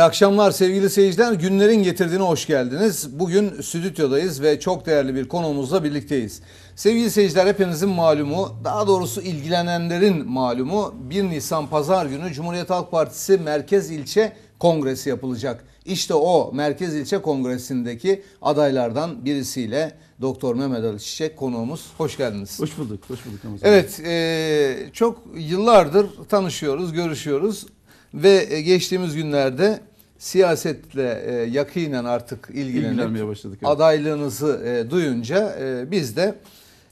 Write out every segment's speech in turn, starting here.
İyi akşamlar sevgili seyirciler. Günlerin getirdiğine hoş geldiniz. Bugün stüdyodayız ve çok değerli bir konuğumuzla birlikteyiz. Sevgili seyirciler hepinizin malumu, daha doğrusu ilgilenenlerin malumu 1 Nisan Pazar günü Cumhuriyet Halk Partisi Merkez İlçe Kongresi yapılacak. İşte o Merkez İlçe Kongresi'ndeki adaylardan birisiyle Doktor Mehmet Ali Çiçek konuğumuz. Hoş geldiniz. Hoş bulduk, hoş bulduk Ramazan. Evet, e, çok yıllardır tanışıyoruz, görüşüyoruz ve geçtiğimiz günlerde siyasetle e, yakinen artık İlgilenmeye başladık, evet. adaylığınızı e, duyunca e, biz de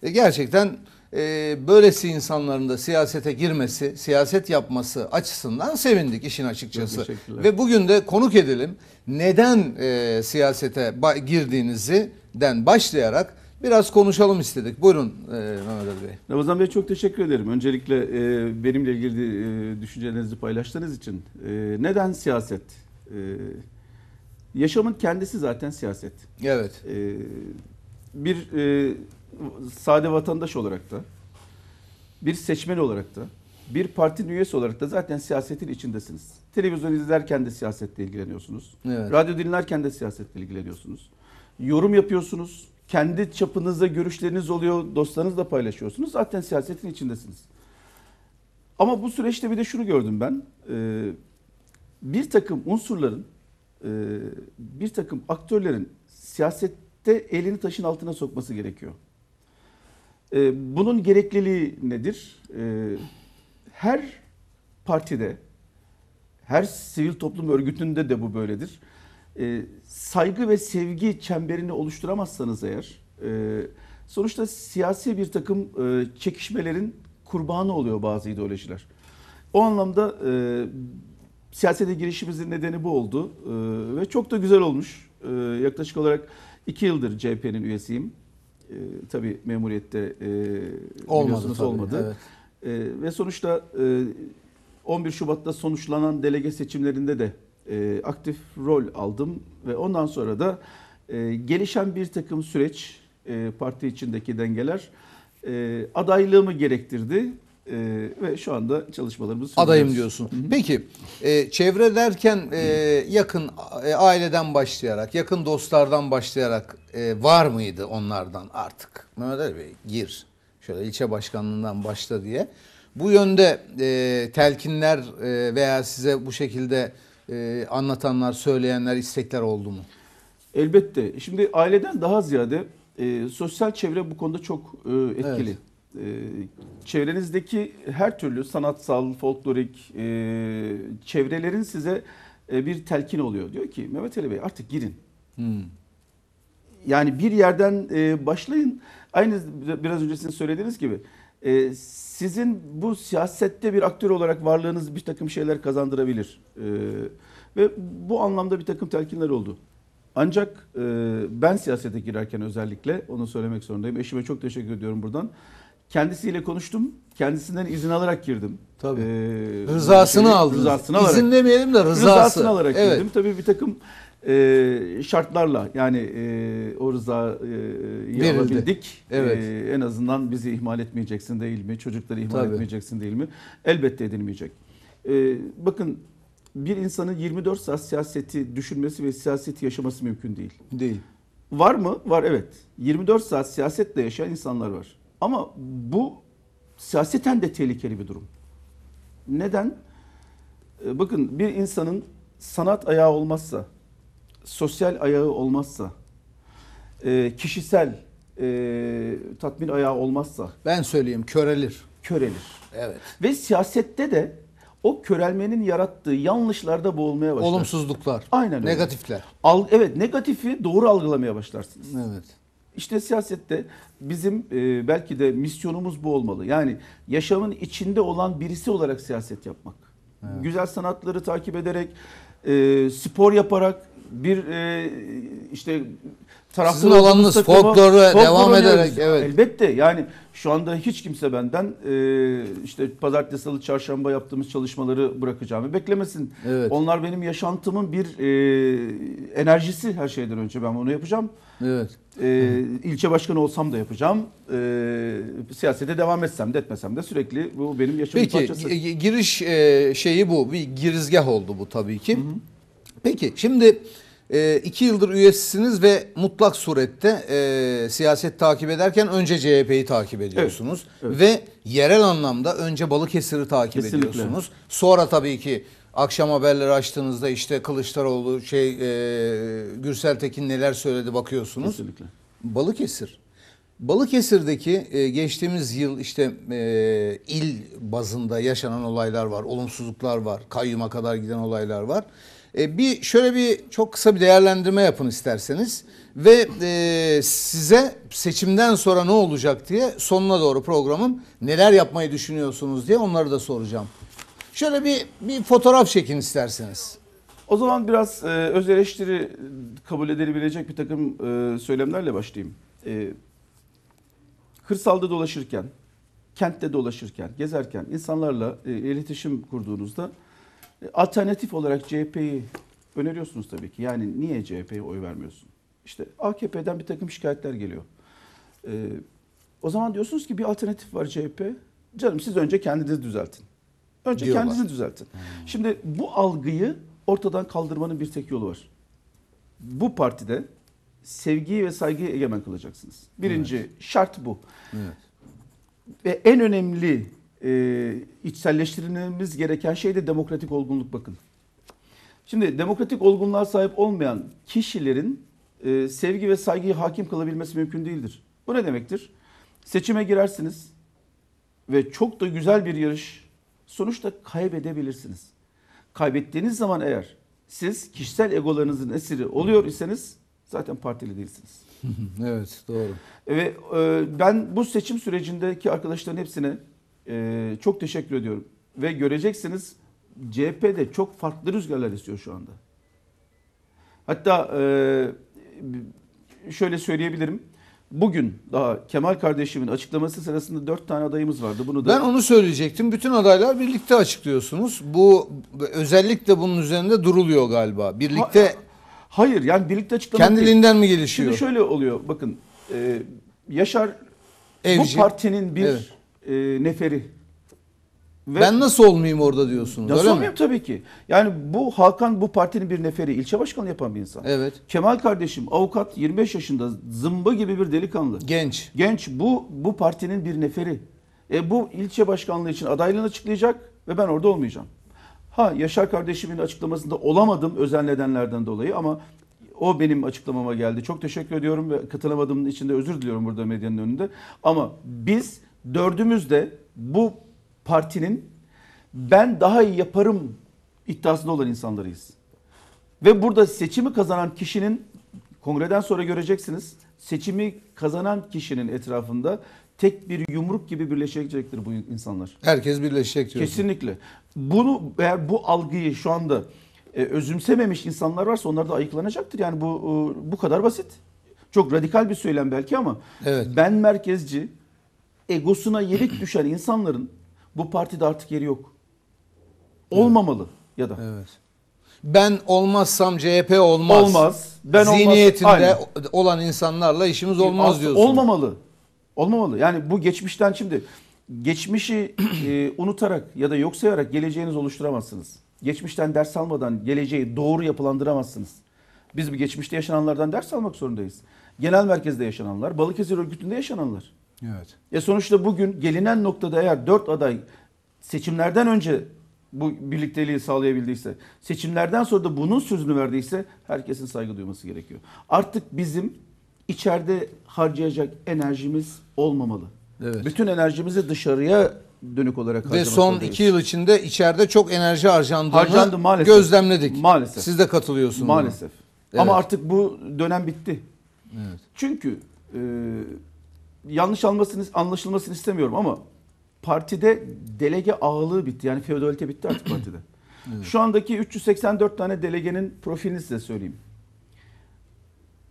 e, gerçekten e, böylesi insanların da siyasete girmesi, siyaset yapması açısından sevindik işin açıkçası. Ve bugün de konuk edelim. Neden e, siyasete girdiğinizi den başlayarak biraz konuşalım istedik. Buyurun e, Mehmet Ali Bey. Ramazan Bey çok teşekkür ederim. Öncelikle e, benimle ilgili e, düşüncelerinizi paylaştığınız için. E, neden siyaset? E, yaşamın kendisi zaten siyaset. Evet. E, bir e, sade vatandaş olarak da, bir seçmen olarak da, bir partinin üyesi olarak da zaten siyasetin içindesiniz. Televizyon izlerken de siyasetle ilgileniyorsunuz. Evet. Radyo dinlerken de siyasetle ilgileniyorsunuz. Yorum yapıyorsunuz. Kendi çapınızda görüşleriniz oluyor. Dostlarınızla paylaşıyorsunuz. Zaten siyasetin içindesiniz. Ama bu süreçte bir de şunu gördüm ben. Ee, bir takım unsurların, e, bir takım aktörlerin siyasette elini taşın altına sokması gerekiyor. Ee, bunun gerekliliği nedir? Ee, her partide, her sivil toplum örgütünde de bu böyledir. Saygı ve sevgi çemberini oluşturamazsanız eğer, e, sonuçta siyasi bir takım e, çekişmelerin kurbanı oluyor bazı ideolojiler. O anlamda e, siyasete girişimizin nedeni bu oldu E, ve çok da güzel olmuş. E, yaklaşık olarak iki yıldır CHP'nin üyesiyim. E, tabii memuriyette e, Olmadı tabii, olmadı. evet. E, ve sonuçta e, 11 Şubat'ta sonuçlanan delege seçimlerinde de e, aktif rol aldım ve ondan sonra da e, gelişen bir takım süreç, e, parti içindeki dengeler e, adaylığımı gerektirdi E, ve şu anda çalışmalarımızı sürdürüyoruz. Adayım diyorsun. Peki e, çevre derken e, yakın e, aileden başlayarak, yakın dostlardan başlayarak e, var mıydı onlardan artık? Mehmet Ali Bey gir. Şöyle ilçe başkanlığından başla diye. Bu yönde e, telkinler e, veya size bu şekilde e, anlatanlar, söyleyenler, istekler oldu mu? Elbette. Şimdi aileden daha ziyade e, sosyal çevre bu konuda çok e, etkili. E, çevrenizdeki her türlü sanatsal, folklorik e, çevrelerin size e, bir telkin oluyor. Diyor ki Mehmet Ali Bey artık girin. Hmm. Yani bir yerden e, başlayın. Aynı biraz önce sizin söylediğiniz gibi e, sizin bu siyasette bir aktör olarak varlığınız bir takım şeyler kazandırabilir. E, ve bu anlamda bir takım telkinler oldu. Ancak e, ben siyasete girerken özellikle onu söylemek zorundayım. Eşime çok teşekkür ediyorum buradan. Kendisiyle konuştum. Kendisinden izin alarak girdim. Tabii. E, Rızasını şey- aldınız. Rızasını alarak. İzin demeyelim de rızası. Rızasını alarak evet. girdim. Tabii bir takım e, şartlarla yani e, o rızayı Verildi. alabildik. Evet. E, en azından bizi ihmal etmeyeceksin değil mi? Çocukları ihmal Tabii. etmeyeceksin değil mi? Elbette edilmeyecek. E, bakın bir insanın 24 saat siyaseti düşünmesi ve siyaseti yaşaması mümkün değil. Değil. Var mı? Var evet. 24 saat siyasetle yaşayan insanlar var. Ama bu siyaseten de tehlikeli bir durum. Neden? Ee, Bakın bir insanın sanat ayağı olmazsa, sosyal ayağı olmazsa, e, kişisel e, tatmin ayağı olmazsa Ben söyleyeyim körelir. körelir. Evet. Ve siyasette de o körelmenin yarattığı yanlışlarda boğulmaya başlar. Olumsuzluklar. Aynen öyle. Negatifler. Al, evet negatifi doğru algılamaya başlarsınız. Evet. İşte siyasette bizim e, belki de misyonumuz bu olmalı. Yani yaşamın içinde olan birisi olarak siyaset yapmak. Güzel sanatları takip ederek, e, spor yaparak, bir e, işte taraftar Sizin alanınız takıma- devam ederek, evet. Elbette yani şu anda hiç kimse benden e, işte pazartesi, salı, çarşamba yaptığımız çalışmaları bırakacağımı beklemesin. Evet. Onlar benim yaşantımın bir e, enerjisi her şeyden önce ben bunu yapacağım. Evet. Ee, ilçe başkanı olsam da yapacağım. Ee, siyasete devam etsem de etmesem de sürekli bu benim yaşamın Peki parçası. gi- giriş e, şeyi bu. Bir girizgah oldu bu tabii ki. Peki şimdi e, iki yıldır üyesisiniz ve mutlak surette e, siyaset takip ederken önce CHP'yi takip ediyorsunuz. evet. Ve yerel anlamda önce Balıkesir'i takip Kesinlikle. ediyorsunuz. Sonra tabii ki akşam haberleri açtığınızda işte Kılıçdaroğlu, şey e, Gürsel Tekin neler söyledi bakıyorsunuz. Kesinlikle. Balıkesir. Balıkesir'deki e, geçtiğimiz yıl işte e, il bazında yaşanan olaylar var, olumsuzluklar var, kayyuma kadar giden olaylar var. E, bir şöyle bir çok kısa bir değerlendirme yapın isterseniz ve e, size seçimden sonra ne olacak diye sonuna doğru programın neler yapmayı düşünüyorsunuz diye onları da soracağım. Şöyle bir bir fotoğraf çekin isterseniz. O zaman biraz e, öz eleştiri kabul edilebilecek bir takım e, söylemlerle başlayayım. E, kırsalda dolaşırken, kentte dolaşırken, gezerken insanlarla e, iletişim kurduğunuzda alternatif olarak CHP'yi öneriyorsunuz tabii ki. Yani niye CHP'ye oy vermiyorsun? İşte AKP'den bir takım şikayetler geliyor. E, o zaman diyorsunuz ki bir alternatif var CHP. Canım siz önce kendinizi düzeltin. Önce Diyorlar. kendinizi düzeltin. Şimdi bu algıyı ortadan kaldırmanın bir tek yolu var. Bu partide sevgiyi ve saygıyı egemen kılacaksınız. Birinci şart bu. Evet. Ve en önemli e, içselleştirmemiz gereken şey de demokratik olgunluk bakın. Şimdi demokratik olgunluğa sahip olmayan kişilerin e, sevgi ve saygıyı hakim kılabilmesi mümkün değildir. Bu ne demektir? Seçime girersiniz ve çok da güzel bir yarış sonuçta kaybedebilirsiniz. Kaybettiğiniz zaman eğer siz kişisel egolarınızın esiri oluyor iseniz zaten partili değilsiniz. evet doğru. Ve e, ben bu seçim sürecindeki arkadaşların hepsine e, çok teşekkür ediyorum. Ve göreceksiniz CHP de çok farklı rüzgarlar esiyor şu anda. Hatta e, şöyle söyleyebilirim. Bugün daha Kemal kardeşimin açıklaması sırasında dört tane adayımız vardı. Bunu da Ben onu söyleyecektim. Bütün adaylar birlikte açıklıyorsunuz. Bu özellikle bunun üzerinde duruluyor galiba. Birlikte Ha- hayır yani birlikte açıklamak değil. kendiliğinden mi gelişiyor? Şimdi şöyle oluyor bakın e, Yaşar Evci. bu partinin bir Evet. E, neferi. Ve Ben nasıl olmayayım orada diyorsunuz? Nasıl öyle mi? olmayayım tabii ki. Yani bu Hakan bu partinin bir neferi, ilçe başkanı yapan bir insan. Evet. Kemal kardeşim avukat 25 yaşında zımba gibi bir delikanlı. Genç. Genç bu bu partinin bir neferi. E bu ilçe başkanlığı için adaylığını açıklayacak ve ben orada olmayacağım. Ha Yaşar kardeşimin açıklamasında olamadım özel nedenlerden dolayı ama o benim açıklamama geldi. Çok teşekkür ediyorum ve katılamadığım için de özür diliyorum burada medyanın önünde. Ama biz dördümüz de bu partinin ben daha iyi yaparım iddiasında olan insanlarıyız. Ve burada seçimi kazanan kişinin kongreden sonra göreceksiniz. Seçimi kazanan kişinin etrafında tek bir yumruk gibi birleşecektir bu insanlar. Herkes birleşecek diyorsun. Kesinlikle. Bunu eğer bu algıyı şu anda e, özümsememiş insanlar varsa onlar da ayıklanacaktır. Yani bu e, bu kadar basit. Çok radikal bir söylem belki ama Evet. ben merkezci egosuna yenik düşen insanların bu partide artık yeri yok. Olmamalı ya da. Evet. Ben olmazsam CHP olmaz. Olmaz. Ben olmaz- Zihniyetinde Aynen. olan insanlarla işimiz olmaz diyorsun. Olmamalı. Olmamalı. Yani bu geçmişten şimdi geçmişi e, unutarak ya da yok sayarak geleceğinizi oluşturamazsınız. Geçmişten ders almadan geleceği doğru yapılandıramazsınız. Biz bir geçmişte yaşananlardan ders almak zorundayız. Genel merkezde yaşananlar, Balıkesir örgütünde yaşananlar. Evet. E sonuçta bugün gelinen noktada eğer dört aday seçimlerden önce bu birlikteliği sağlayabildiyse, seçimlerden sonra da bunun sözünü verdiyse herkesin saygı duyması gerekiyor. Artık bizim içeride harcayacak enerjimiz olmamalı. Evet. Bütün enerjimizi dışarıya dönük olarak Ve harcamak son zorundayız. iki yıl içinde içeride çok enerji harcandığını Harcandı maalesef. gözlemledik. Maalesef. Siz de katılıyorsunuz. buna. Maalesef. Evet. Ama artık bu dönem bitti. Evet. Çünkü e, yanlış anlaşılmasını istemiyorum ama partide delege ağırlığı bitti. Yani feodalite bitti artık partide. Şu andaki 384 tane delegenin profilini size söyleyeyim.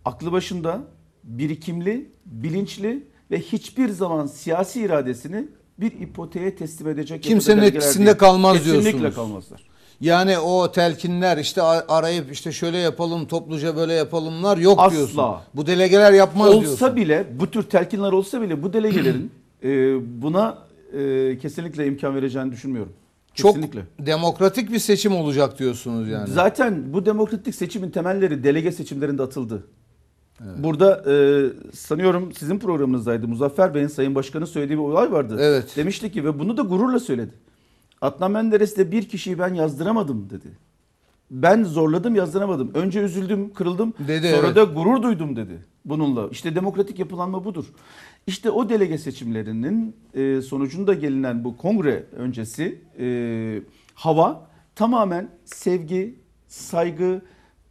Aklı başında, birikimli, bilinçli ve hiçbir zaman siyasi iradesini bir ipoteğe teslim edecek Kimsenin etkisinde değil. kalmaz Kesinlikle diyorsunuz. kalmazlar. Yani o telkinler işte arayıp işte şöyle yapalım topluca böyle yapalımlar yok Asla. diyorsun. Bu delegeler yapmaz olsa diyorsun. bile bu tür telkinler olsa bile bu delegelerin e, buna e, kesinlikle imkan vereceğini düşünmüyorum. Çok Kesinlikle. demokratik bir seçim olacak diyorsunuz yani. Zaten bu demokratik seçimin temelleri delege seçimlerinde atıldı. Burada e, sanıyorum sizin programınızdaydı. Muzaffer Bey'in Sayın Başkan'ın söylediği bir olay vardı. Evet. Demişti ki ve bunu da gururla söyledi. Adnan Menderes de bir kişiyi ben yazdıramadım dedi. Ben zorladım yazdıramadım. Önce üzüldüm, kırıldım. Dedi, sonra evet. da gurur duydum dedi bununla. İşte demokratik yapılanma budur. İşte o delege seçimlerinin e, sonucunda gelinen bu kongre öncesi e, hava tamamen sevgi, saygı,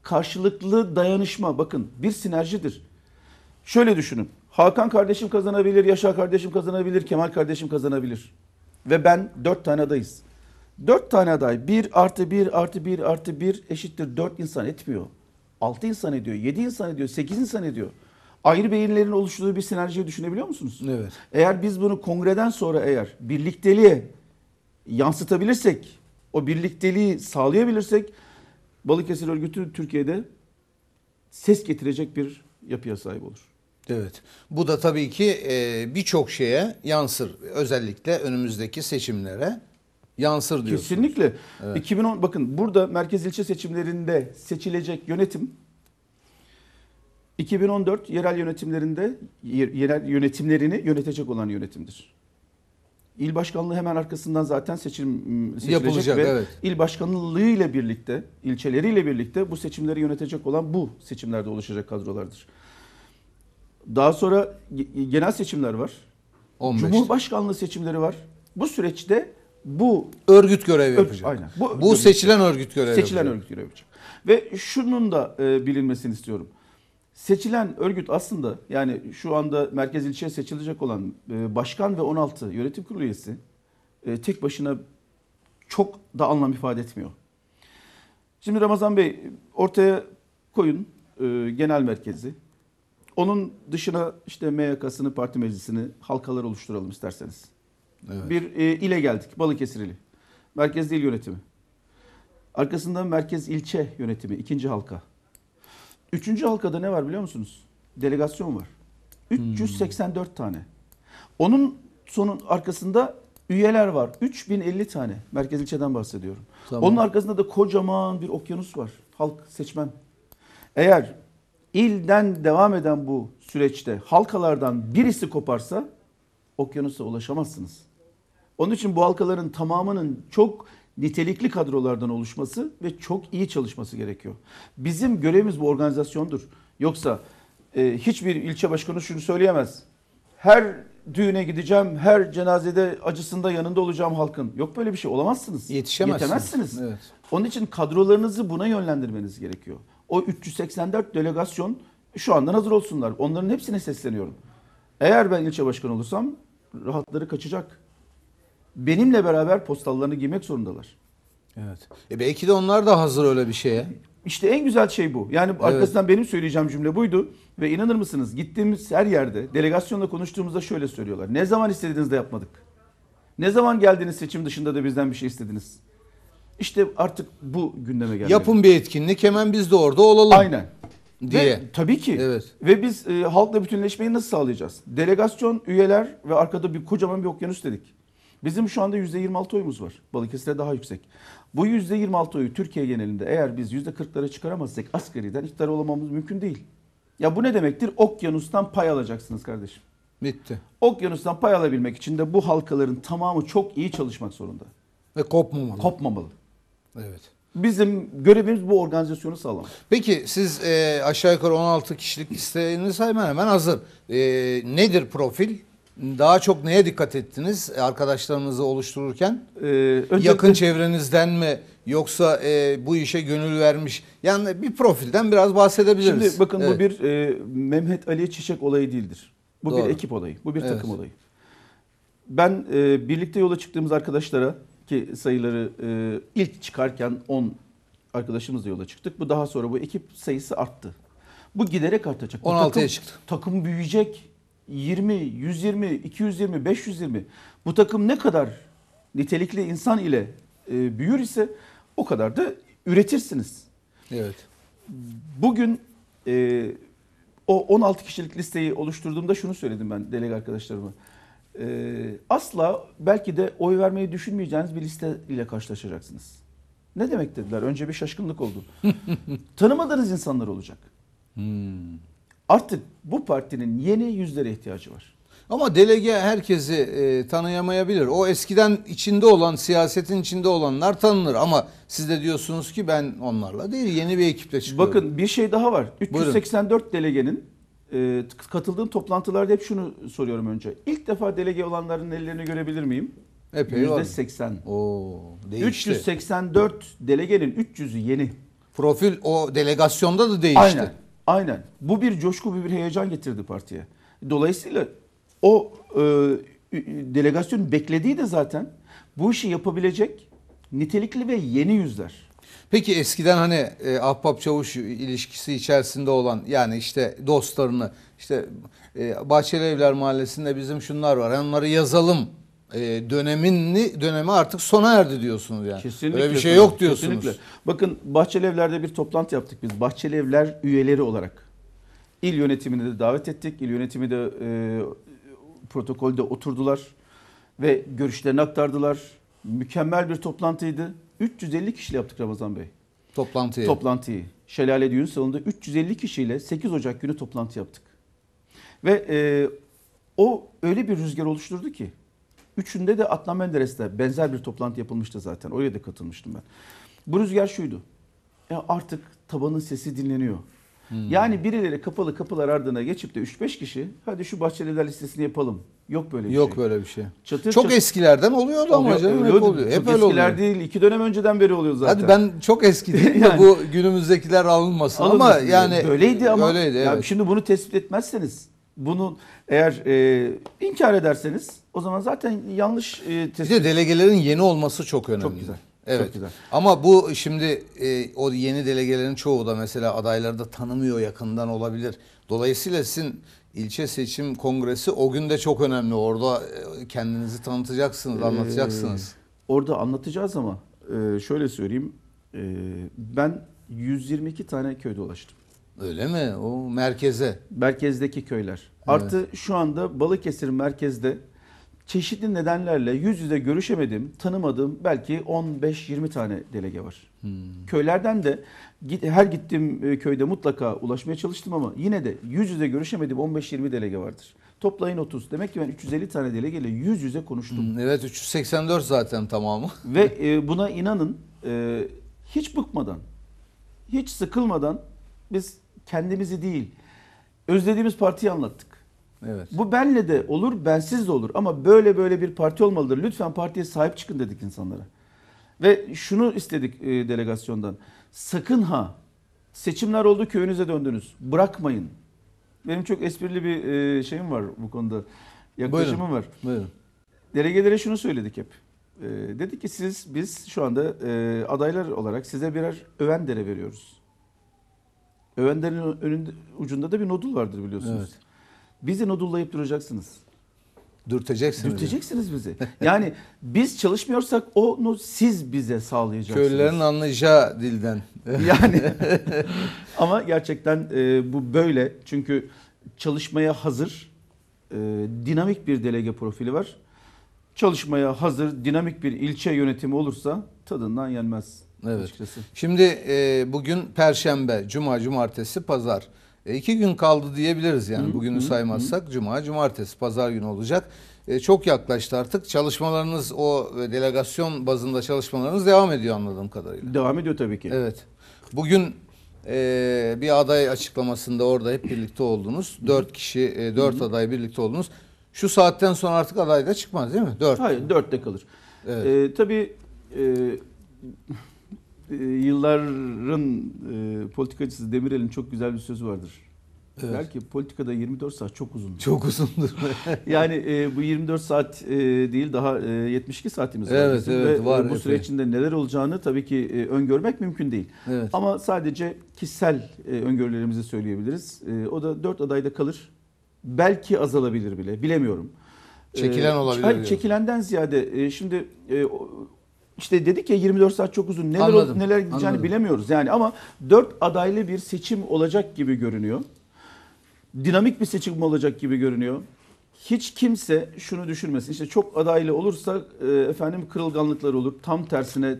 karşılıklı dayanışma. Bakın bir sinerjidir. Şöyle düşünün. Hakan kardeşim kazanabilir, Yaşar kardeşim kazanabilir, Kemal kardeşim kazanabilir. Ve ben dört tane adayız. Dört tane aday. Bir artı bir artı bir artı bir eşittir dört insan etmiyor. Altı insan ediyor, yedi insan ediyor, sekiz insan ediyor. Ayrı beyinlerin oluşturduğu bir sinerjiyi düşünebiliyor musunuz? Evet. Eğer biz bunu kongreden sonra eğer birlikteliğe yansıtabilirsek, o birlikteliği sağlayabilirsek Balıkesir örgütü Türkiye'de ses getirecek bir yapıya sahip olur. Evet. Bu da tabii ki e, birçok şeye yansır. Özellikle önümüzdeki seçimlere yansır diyorsunuz. Kesinlikle. 2010 bakın burada merkez ilçe seçimlerinde seçilecek yönetim 2014 yerel yönetimlerinde yer- yerel yönetimlerini yönetecek olan yönetimdir. İl başkanlığı hemen arkasından zaten seçim m, seçilecek Yapılacak, ve evet. il başkanlığı ile birlikte, ilçeleriyle birlikte bu seçimleri yönetecek olan bu seçimlerde oluşacak kadrolardır. Daha sonra ge- genel seçimler var. 15. Cumhurbaşkanlığı seçimleri var. Bu süreçte bu Örgüt görev Ör- yapacak. aynen. Bu, Bu- seçilen örgüt görev seçilen yapacak. örgüt görev yapacak. Ve şunun da e, bilinmesini istiyorum. Seçilen örgüt aslında yani şu anda merkez ilçeye seçilecek olan e, başkan ve 16 yönetim kurulu üyesi e, tek başına çok da anlam ifade etmiyor. Şimdi Ramazan Bey ortaya koyun e, genel merkezi. Onun dışına işte MYK'sını, parti meclisini, halkalar oluşturalım isterseniz. Evet. Bir e, ile geldik. Balıkesir ili. Merkez il yönetimi. Arkasından merkez ilçe yönetimi. ikinci halka. Üçüncü halkada ne var biliyor musunuz? Delegasyon var. 384 tane. Onun sonun arkasında üyeler var. 3050 tane. Merkez ilçeden bahsediyorum. Tamam. Onun arkasında da kocaman bir okyanus var. Halk seçmen. Eğer ilden devam eden bu süreçte halkalardan birisi koparsa okyanusa ulaşamazsınız. Onun için bu halkaların tamamının çok nitelikli kadrolardan oluşması ve çok iyi çalışması gerekiyor. Bizim görevimiz bu organizasyondur. Yoksa e, hiçbir ilçe başkanı şunu söyleyemez. Her düğüne gideceğim, her cenazede acısında yanında olacağım halkın. Yok böyle bir şey olamazsınız. Yetişemezsiniz. Yetemezsiniz. Evet. Onun için kadrolarınızı buna yönlendirmeniz gerekiyor. O 384 delegasyon şu andan hazır olsunlar. Onların hepsine sesleniyorum. Eğer ben ilçe başkanı olursam rahatları kaçacak. Benimle beraber postallarını giymek zorundalar. Evet. E belki de onlar da hazır öyle bir şeye. İşte en güzel şey bu. Yani arkasından benim söyleyeceğim cümle buydu. Ve inanır mısınız gittiğimiz her yerde delegasyonla konuştuğumuzda şöyle söylüyorlar. Ne zaman istediğinizde yapmadık. Ne zaman geldiniz seçim dışında da bizden bir şey istediniz. İşte artık bu gündeme gelmeli. Yapın bir etkinlik hemen biz de orada olalım Aynen. diye. Ve tabii ki. Evet. Ve biz e, halkla bütünleşmeyi nasıl sağlayacağız? Delegasyon, üyeler ve arkada bir kocaman bir okyanus dedik. Bizim şu anda %26 oyumuz var. Balıkesir'de daha yüksek. Bu %26 oyu Türkiye genelinde eğer biz %40'lara çıkaramazsak asgariden iktidar olamamız mümkün değil. Ya bu ne demektir? Okyanustan pay alacaksınız kardeşim. Bitti. Okyanustan pay alabilmek için de bu halkaların tamamı çok iyi çalışmak zorunda. Ve kopmamalı. Kopmamalı. Evet. Bizim görevimiz bu organizasyonu sağlamak. Peki siz e, aşağı yukarı 16 kişilik listeniz hemen hemen hazır. E, nedir profil? Daha çok neye dikkat ettiniz arkadaşlarınızı oluştururken? Ee, öncelikle- Yakın çevrenizden mi yoksa e, bu işe gönül vermiş? Yani bir profilden biraz bahsedebiliriz. Şimdi bakın Evet. bu bir e, Mehmet Ali Çiçek olayı değildir. Bu Doğru. bir ekip olayı. Bu bir Evet. takım olayı. Ben e, birlikte yola çıktığımız arkadaşlara ki sayıları e, ilk çıkarken 10 arkadaşımızla yola çıktık. Bu daha sonra bu ekip sayısı arttı. Bu giderek artacak. Bu 16'ya takım- çıktı. Takım büyüyecek. 20, 120, 220, 520. Bu takım ne kadar nitelikli insan ile e, büyür ise o kadar da üretirsiniz. Evet. Bugün e, o 16 kişilik listeyi oluşturduğumda şunu söyledim ben delege arkadaşlarıma. Ee, asla belki de oy vermeyi düşünmeyeceğiniz bir liste ile karşılaşacaksınız. Ne demek dediler? Önce bir şaşkınlık oldu. Tanımadığınız insanlar olacak. Hmm. Artık bu partinin yeni yüzlere ihtiyacı var. Ama delege herkesi e, tanıyamayabilir. O eskiden içinde olan, siyasetin içinde olanlar tanınır. Ama siz de diyorsunuz ki ben onlarla değil, yeni bir ekiple çıkıyorum. Bakın bir şey daha var. Buyurun. 384 delegenin e, katıldığım toplantılarda hep şunu soruyorum önce. İlk defa delege olanların ellerini görebilir miyim? Epey var. %80. Oo, değişti. 384 delegenin 300'ü yeni. Profil o delegasyonda da değişti. Aynen. Aynen. Bu bir coşku, bu bir heyecan getirdi partiye. Dolayısıyla o e, delegasyonun beklediği de zaten bu işi yapabilecek nitelikli ve yeni yüzler. Peki eskiden hani e, ahbap çavuş ilişkisi içerisinde olan yani işte dostlarını işte e, Bahçeli Evler Mahallesi'nde bizim şunlar var onları yazalım e, dönemini dönemi artık sona erdi diyorsunuz yani. Kesinlikle. Öyle bir şey yok diyorsunuz. Kesinlikle. Bakın Bahçelievler'de bir toplantı yaptık biz. Bahçelievler üyeleri olarak. İl yönetimini de davet ettik. İl yönetimi de e, protokolde oturdular ve görüşlerini aktardılar. Mükemmel bir toplantıydı. 350 kişiyle yaptık Ramazan Bey. Toplantıya. Toplantıyı. Şelale Düğün Salonu'nda 350 kişiyle 8 Ocak günü toplantı yaptık. Ve e, o öyle bir rüzgar oluşturdu ki. Üçünde de Adnan Menderes'te benzer bir toplantı yapılmıştı zaten. Oraya da katılmıştım ben. Bu rüzgar şuydu. Ya artık tabanın sesi dinleniyor. Hmm. Yani birileri kapalı kapılar ardına geçip de 3-5 kişi hadi şu Bahçeliler listesini yapalım. Yok böyle bir Yok şey. böyle bir şey. Çatır Çok çatır- eskilerden oluyordu ama Oluyor, canım hep oluyordu. oluyor. Hep Çok öyle eskiler oluyor. değil. iki dönem önceden beri oluyor zaten. Hadi ben çok eski değilim de Yani. bu günümüzdekiler alınmasın ama Alınmasın yani diye. böyleydi ama öyleydi ya evet. şimdi bunu tespit etmezseniz bunu eğer e, inkar ederseniz o zaman zaten yanlış e, Bir tespit de delegelerin yeni olması çok önemli. Çok güzel. Evet. Çok güzel. Ama bu şimdi e, o yeni delegelerin çoğu da mesela adayları da tanımıyor yakından olabilir. Dolayısıyla sizin ilçe seçim kongresi o gün de çok önemli. Orada e, kendinizi tanıtacaksınız, anlatacaksınız. Ee, orada anlatacağız ama e, şöyle söyleyeyim. E, ben 122 tane köyde ulaştım. Öyle mi? O merkeze. Merkezdeki köyler. Artı şu anda Balıkesir merkezde çeşitli nedenlerle yüz yüze görüşemedim, tanımadığım belki 15-20 tane delege var. Hmm. Köylerden de her gittiğim e, köyde mutlaka ulaşmaya çalıştım ama yine de yüz yüze görüşemediğim 15-20 delege vardır. Toplayın 30. Demek ki ben 350 tane delegeyle yüz yüze konuştum. Hmm, Evet 384 zaten tamamı. Ve e, buna inanın e, hiç bıkmadan, hiç sıkılmadan biz kendimizi değil, özlediğimiz partiyi anlattık. Evet. Bu benle de olur, bensiz de olur ama böyle böyle bir parti olmalıdır. Lütfen partiye sahip çıkın dedik insanlara. Ve şunu istedik e, delegasyondan. Sakın ha seçimler oldu köyünüze döndünüz. Bırakmayın. Benim çok esprili bir e, şeyim var bu konuda. Yaklaşımım var. Buyurun. Delegelere şunu söyledik hep. E, dedik ki siz biz şu anda e, adaylar olarak size birer öven dere veriyoruz. Öven derenin önünde, ucunda da bir nodul vardır biliyorsunuz. Evet. Bizi nodullayıp duracaksınız. Dürteceksiniz. Dürteceksiniz bizi. Yani biz çalışmıyorsak onu siz bize sağlayacaksınız. Köylülerin anlayacağı dilden. Yani ama gerçekten e, bu böyle çünkü çalışmaya hazır e, dinamik bir delege profili var. Çalışmaya hazır dinamik bir ilçe yönetimi olursa tadından yenmez Evet. açıkçası. Şimdi e, bugün Perşembe, Cuma, Cumartesi, Pazar. E, iki gün kaldı diyebiliriz yani. Hı, Bugünü hı, saymazsak Cuma, Cumartesi, Pazar günü olacak. E, çok yaklaştı artık. Çalışmalarınız o e, delegasyon bazında çalışmalarınız devam ediyor anladığım kadarıyla. Devam ediyor tabii ki. Evet. Bugün e, bir aday açıklamasında orada hep birlikte oldunuz. Dört kişi, e, dört aday birlikte oldunuz. Şu saatten sonra artık aday da çıkmaz değil mi? Dört. Hayır dörtte kalır. Evet. Ee, tabii e, e, yılların e, politikacısı Demirel'in çok güzel bir sözü vardır. Evet. Der ki politikada 24 saat çok uzun. Çok uzundur. Yani e, bu 24 saat e, değil daha e, 72 saatimiz var. Evet, bizim evet, ve, var e, bu süre epey. içinde neler olacağını tabii ki e, öngörmek mümkün değil. evet. Ama sadece kişisel e, öngörülerimizi söyleyebiliriz. E, o da 4 adayda kalır. Belki azalabilir bile bilemiyorum. Çekilen E, olabilir Hayır, çekilenden ziyade e, şimdi e, işte dedik ya 24 saat çok uzun. Neler Anladım, neler gideceğini anladım. bilemiyoruz. Yani ama 4 adaylı bir seçim olacak gibi görünüyor. Dinamik bir seçim olacak gibi görünüyor. hiç kimse şunu düşünmesin. İşte çok adaylı olursa e, efendim kırılganlıklar olur. Tam tersine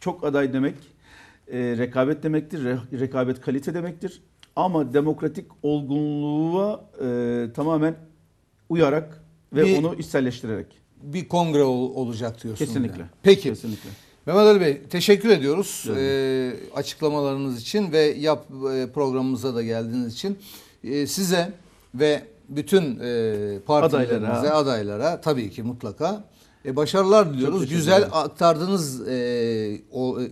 çok aday demek e, rekabet demektir. Re- rekabet kalite demektir. Ama demokratik olgunluğa e, tamamen uyarak ve Bir- onu içselleştirerek. Bir kongre ol- olacak diyorsun. Kesinlikle. yani. Peki. Kesinlikle. Mehmet Ali Bey teşekkür ediyoruz Rica e, açıklamalarınız için ve yap e, programımıza da geldiğiniz için. E, size ve bütün e, partilerimize, Adaylara. adaylara, tabii ki mutlaka e, başarılar diliyoruz. Güzel aktardığınız e, o e,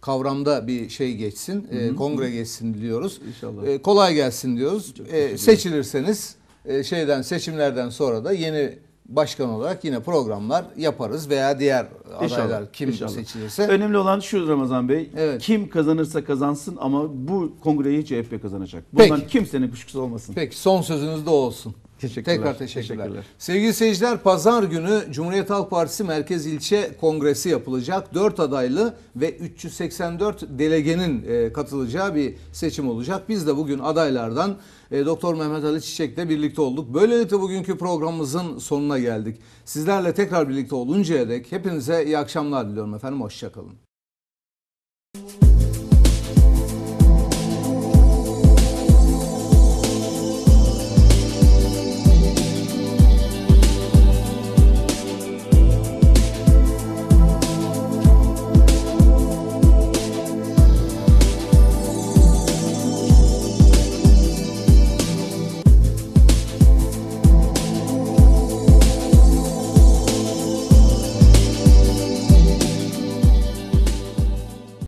kavramda bir şey geçsin, e, Hı hı. kongre geçsin diliyoruz. İnşallah. E, kolay gelsin diyoruz. E, seçilirseniz e, şeyden seçimlerden sonra da yeni başkan olarak yine programlar yaparız veya diğer İnşallah, adaylar kim inşallah. seçilirse. Önemli olan şu Ramazan Bey. Evet. Kim kazanırsa kazansın ama bu kongreyi CHP kazanacak. Bundan Peki. kimsenin kuşkusu olmasın. Peki son sözünüz de olsun. Teşekkürler. Tekrar teşekkürler. Teşekkürler. Sevgili seyirciler pazar günü Cumhuriyet Halk Partisi Merkez İlçe Kongresi yapılacak. 4 adaylı ve 384 delegenin e, katılacağı bir seçim olacak. Biz de bugün adaylardan e, Doktor Mehmet Ali Çiçek'le birlikte olduk. Böylelikle bugünkü programımızın sonuna geldik. Sizlerle tekrar birlikte oluncaya dek hepinize iyi akşamlar diliyorum efendim. Hoşçakalın.